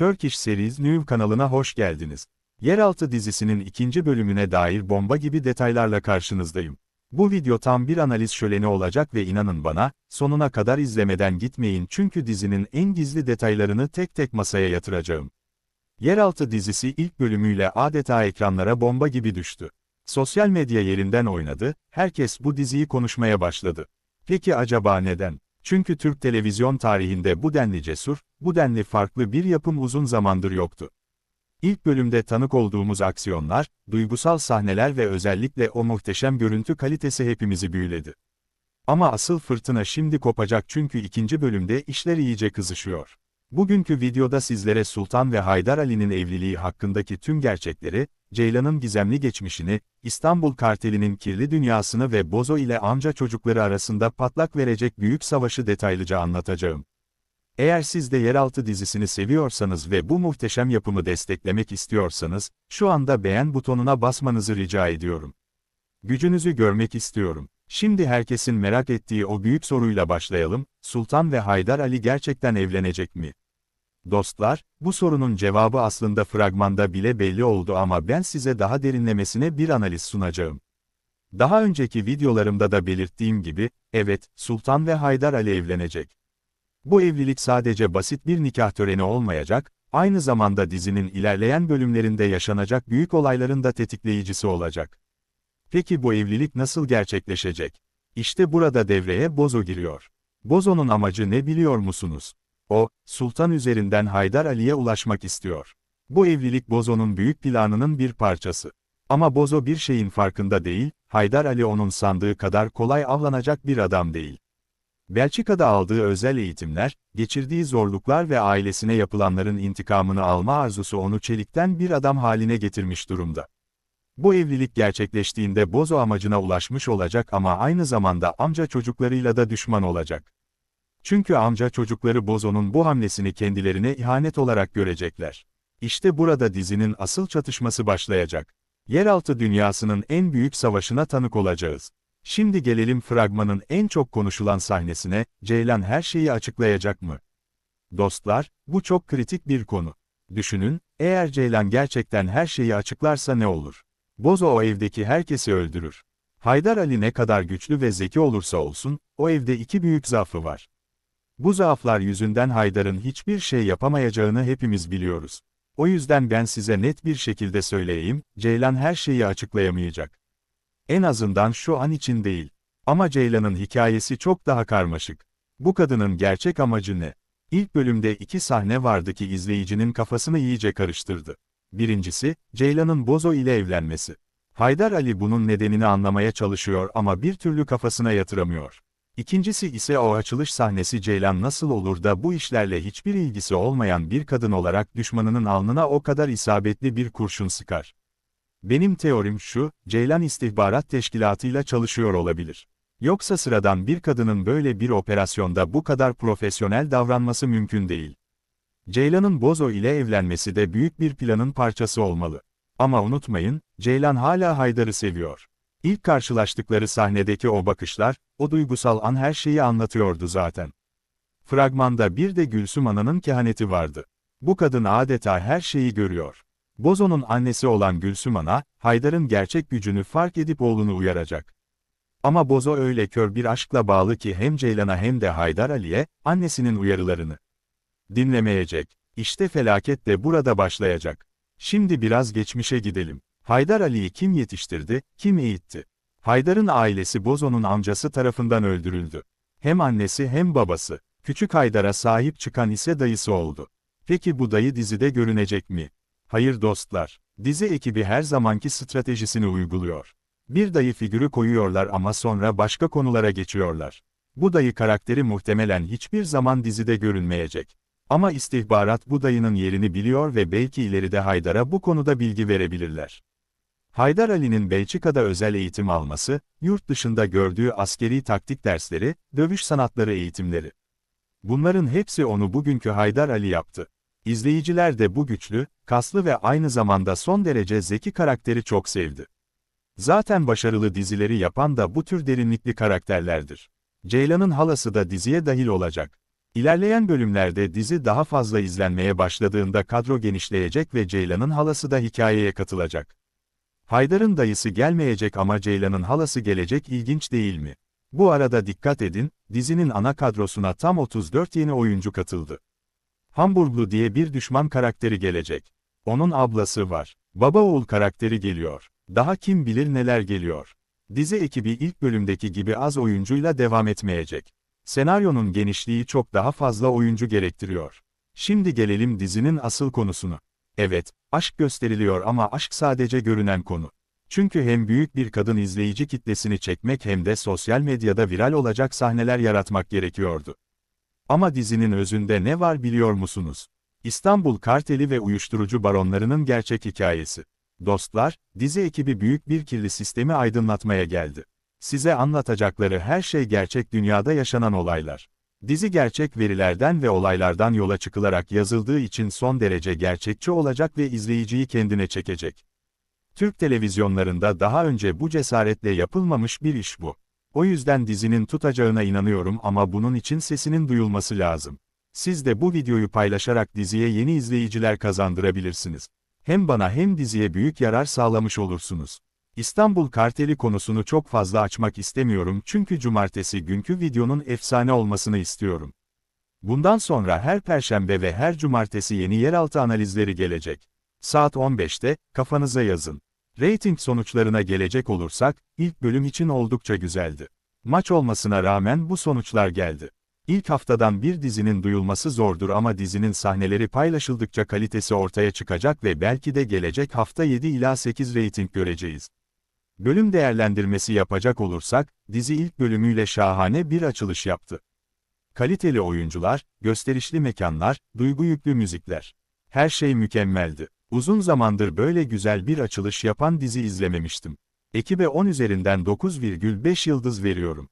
Turkish Series New kanalına hoş geldiniz. Yeraltı dizisinin ikinci bölümüne dair bomba gibi detaylarla karşınızdayım. Bu video tam bir analiz şöleni olacak ve inanın bana, sonuna kadar izlemeden gitmeyin çünkü dizinin en gizli detaylarını tek tek masaya yatıracağım. Yeraltı dizisi ilk bölümüyle adeta ekranlara bomba gibi düştü. Sosyal medya yerinden oynadı, herkes bu diziyi konuşmaya başladı. Peki acaba neden? Çünkü Türk televizyon tarihinde bu denli cesur, bu denli farklı bir yapım uzun zamandır yoktu. İlk bölümde tanık olduğumuz aksiyonlar, duygusal sahneler ve özellikle o muhteşem görüntü kalitesi hepimizi büyüledi. Ama asıl fırtına şimdi kopacak çünkü ikinci bölümde işler iyice kızışıyor. Bugünkü videoda sizlere Sultan ve Haydar Ali'nin evliliği hakkındaki tüm gerçekleri, Ceylan'ın gizemli geçmişini, İstanbul kartelinin kirli dünyasını ve Bozo ile amca çocukları arasında patlak verecek büyük savaşı detaylıca anlatacağım. Eğer siz de Yeraltı dizisini seviyorsanız ve bu muhteşem yapımı desteklemek istiyorsanız, şu anda beğen butonuna basmanızı rica ediyorum. Gücünüzü görmek istiyorum. Şimdi herkesin merak ettiği o büyük soruyla başlayalım, Sultan ve Haydar Ali gerçekten evlenecek mi? Dostlar, bu sorunun cevabı aslında fragmanda bile belli oldu ama ben size daha derinlemesine bir analiz sunacağım. Daha önceki videolarımda da belirttiğim gibi, evet, Sultan ve Haydar Ali evlenecek. Bu evlilik sadece basit bir nikah töreni olmayacak, aynı zamanda dizinin ilerleyen bölümlerinde yaşanacak büyük olayların da tetikleyicisi olacak. Peki bu evlilik nasıl gerçekleşecek? İşte burada devreye Bozo giriyor. Bozo'nun amacı ne biliyor musunuz? O, sultan üzerinden Haydar Ali'ye ulaşmak istiyor. Bu evlilik Bozo'nun büyük planının bir parçası. Ama Bozo bir şeyin farkında değil, Haydar Ali onun sandığı kadar kolay avlanacak bir adam değil. Belçika'da aldığı özel eğitimler, geçirdiği zorluklar ve ailesine yapılanların intikamını alma arzusu onu çelikten bir adam haline getirmiş durumda. Bu evlilik gerçekleştiğinde Bozo amacına ulaşmış olacak ama aynı zamanda amca çocuklarıyla da düşman olacak. Çünkü amca çocukları Bozo'nun bu hamlesini kendilerine ihanet olarak görecekler. İşte burada dizinin asıl çatışması başlayacak. Yeraltı dünyasının en büyük savaşına tanık olacağız. Şimdi gelelim fragmanın en çok konuşulan sahnesine, Ceylan her şeyi açıklayacak mı? Dostlar, bu çok kritik bir konu. Düşünün, eğer Ceylan gerçekten her şeyi açıklarsa ne olur? Bozo o evdeki herkesi öldürür. Haydar Ali ne kadar güçlü ve zeki olursa olsun, o evde iki büyük zaafı var. Bu zaaflar yüzünden Haydar'ın hiçbir şey yapamayacağını hepimiz biliyoruz. O yüzden ben size net bir şekilde söyleyeyim, Ceylan her şeyi açıklayamayacak. En azından şu an için değil. Ama Ceylan'ın hikayesi çok daha karmaşık. Bu kadının gerçek amacı ne? İlk bölümde iki sahne vardı ki izleyicinin kafasını iyice karıştırdı. Birincisi, Ceylan'ın Bozo ile evlenmesi. Haydar Ali bunun nedenini anlamaya çalışıyor ama bir türlü kafasına yatıramıyor. İkincisi ise o açılış sahnesi Ceylan nasıl olur da bu işlerle hiçbir ilgisi olmayan bir kadın olarak düşmanının alnına o kadar isabetli bir kurşun sıkar. Benim teorim şu, Ceylan istihbarat teşkilatıyla çalışıyor olabilir. Yoksa sıradan bir kadının böyle bir operasyonda bu kadar profesyonel davranması mümkün değil. Ceylan'ın Bozo ile evlenmesi de büyük bir planın parçası olmalı. Ama unutmayın, Ceylan hala Haydar'ı seviyor. İlk karşılaştıkları sahnedeki o bakışlar, o duygusal an her şeyi anlatıyordu zaten. Fragmanda bir de Gülsüm Ana'nın kehaneti vardı. Bu kadın adeta her şeyi görüyor. Bozo'nun annesi olan Gülsüm Ana, Haydar'ın gerçek gücünü fark edip oğlunu uyaracak. Ama Bozo öyle kör bir aşkla bağlı ki hem Ceylan'a hem de Haydar Ali'ye, annesinin uyarılarını dinlemeyecek. İşte felaket de burada başlayacak. Şimdi biraz geçmişe gidelim. Haydar Ali'yi kim yetiştirdi, kim eğitti? Haydar'ın ailesi Bozo'nun amcası tarafından öldürüldü. Hem annesi hem babası. Küçük Haydar'a sahip çıkan ise dayısı oldu. Peki bu dayı dizide görünecek mi? Hayır dostlar. Dizi ekibi her zamanki stratejisini uyguluyor. Bir dayı figürü koyuyorlar ama sonra başka konulara geçiyorlar. Bu dayı karakteri muhtemelen hiçbir zaman dizide görünmeyecek. Ama istihbarat bu dayının yerini biliyor ve belki ileride Haydar'a bu konuda bilgi verebilirler. Haydar Ali'nin Belçika'da özel eğitim alması, yurt dışında gördüğü askeri taktik dersleri, dövüş sanatları eğitimleri. Bunların hepsi onu bugünkü Haydar Ali yaptı. İzleyiciler de bu güçlü, kaslı ve aynı zamanda son derece zeki karakteri çok sevdi. Zaten başarılı dizileri yapan da bu tür derinlikli karakterlerdir. Ceylan'ın halası da diziye dahil olacak. İlerleyen bölümlerde dizi daha fazla izlenmeye başladığında kadro genişleyecek ve Ceylan'ın halası da hikayeye katılacak. Haydar'ın dayısı gelmeyecek ama Ceylan'ın halası gelecek ilginç değil mi? Bu arada dikkat edin, dizinin ana kadrosuna tam 34 yeni oyuncu katıldı. Hamburglu diye bir düşman karakteri gelecek. Onun ablası var. Baba oğul karakteri geliyor. Daha kim bilir neler geliyor. Dizi ekibi ilk bölümdeki gibi az oyuncuyla devam etmeyecek. Senaryonun genişliği çok daha fazla oyuncu gerektiriyor. Şimdi gelelim dizinin asıl konusuna. Evet, aşk gösteriliyor ama aşk sadece görünen konu. Çünkü hem büyük bir kadın izleyici kitlesini çekmek hem de sosyal medyada viral olacak sahneler yaratmak gerekiyordu. Ama dizinin özünde ne var biliyor musunuz? İstanbul karteli ve uyuşturucu baronlarının gerçek hikayesi. Dostlar, dizi ekibi büyük bir kirli sistemi aydınlatmaya geldi. Size anlatacakları her şey gerçek dünyada yaşanan olaylar. Dizi gerçek verilerden ve olaylardan yola çıkılarak yazıldığı için son derece gerçekçi olacak ve izleyiciyi kendine çekecek. Türk televizyonlarında daha önce bu cesaretle yapılmamış bir iş bu. O yüzden dizinin tutacağına inanıyorum ama bunun için sesinin duyulması lazım. Siz de bu videoyu paylaşarak diziye yeni izleyiciler kazandırabilirsiniz. Hem bana hem diziye büyük yarar sağlamış olursunuz. İstanbul karteli konusunu çok fazla açmak istemiyorum çünkü cumartesi günkü videonun efsane olmasını istiyorum. Bundan sonra her perşembe ve her cumartesi yeni yeraltı analizleri gelecek. Saat 15'te, kafanıza yazın. Rating sonuçlarına gelecek olursak, ilk bölüm için oldukça güzeldi. Maç olmasına rağmen bu sonuçlar geldi. İlk haftadan bir dizinin duyulması zordur ama dizinin sahneleri paylaşıldıkça kalitesi ortaya çıkacak ve belki de gelecek hafta 7 ila 8 reyting göreceğiz. Bölüm değerlendirmesi yapacak olursak, dizi ilk bölümüyle şahane bir açılış yaptı. Kaliteli oyuncular, gösterişli mekanlar, duygu yüklü müzikler. Her şey mükemmeldi. Uzun zamandır böyle güzel bir açılış yapan dizi izlememiştim. Ekibe 10 üzerinden 9,5 yıldız veriyorum.